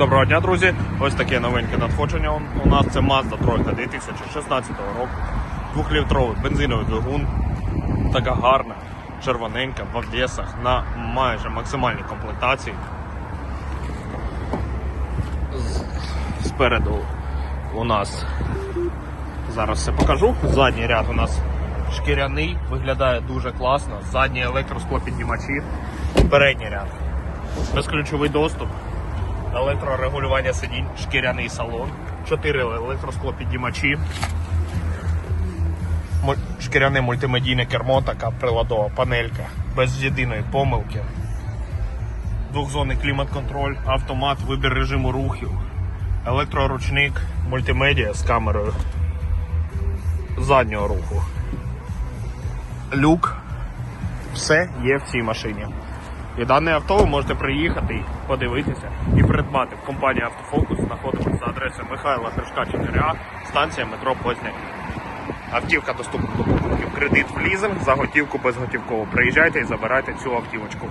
Доброго дня, друзі! Ось таке новеньке надходження. У нас це Mazda 3 2016 року. Двохлітровий бензиновий двигун. Така гарна, червоненька, в обвесах на майже максимальній комплектації. Спереду у нас зараз все покажу. Задній ряд у нас шкіряний, виглядає дуже класно. Задні електросклопіднімачі, передній ряд. Безключовий доступ електрорегулювання сидінь, шкіряний салон, 4 електросклопіднімачі, му- шкіряне мультимедійне кермо, така приладова панелька, без єдиної помилки. Двохзонний клімат-контроль, автомат, вибір режиму рухів, електроручник, мультимедіа з камерою заднього руху. Люк. Все є в цій машині. І дане авто ви можете приїхати подивитися і придбати в компанії Автофокус. Знаходимося за адресою Михайла Гришка 4А, станція метро Позняк. Автівка доступна до покупки в кредит в лізинг, за готівку безготівково. Приїжджайте і забирайте цю автівочку.